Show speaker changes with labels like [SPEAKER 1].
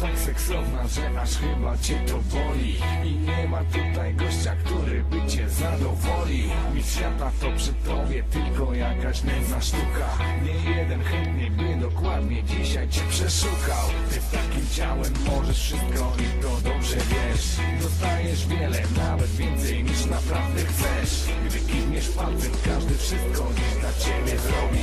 [SPEAKER 1] tak seksowna, że aż chyba cię to boli. I nie ma tutaj gościa, który by cię zadowolił. Mi świata to przy tobie tylko jakaś nędzna sztuka. Nie jeden chętnie by dokładnie dzisiaj cię przeszukał. Ty z takim ciałem możesz wszystko i to dobrze wiesz. Dostajesz wiele, nawet więcej niż naprawdę chcesz. Gdy kiwniesz palcem, każdy wszystko dziś dla ciebie zrobi.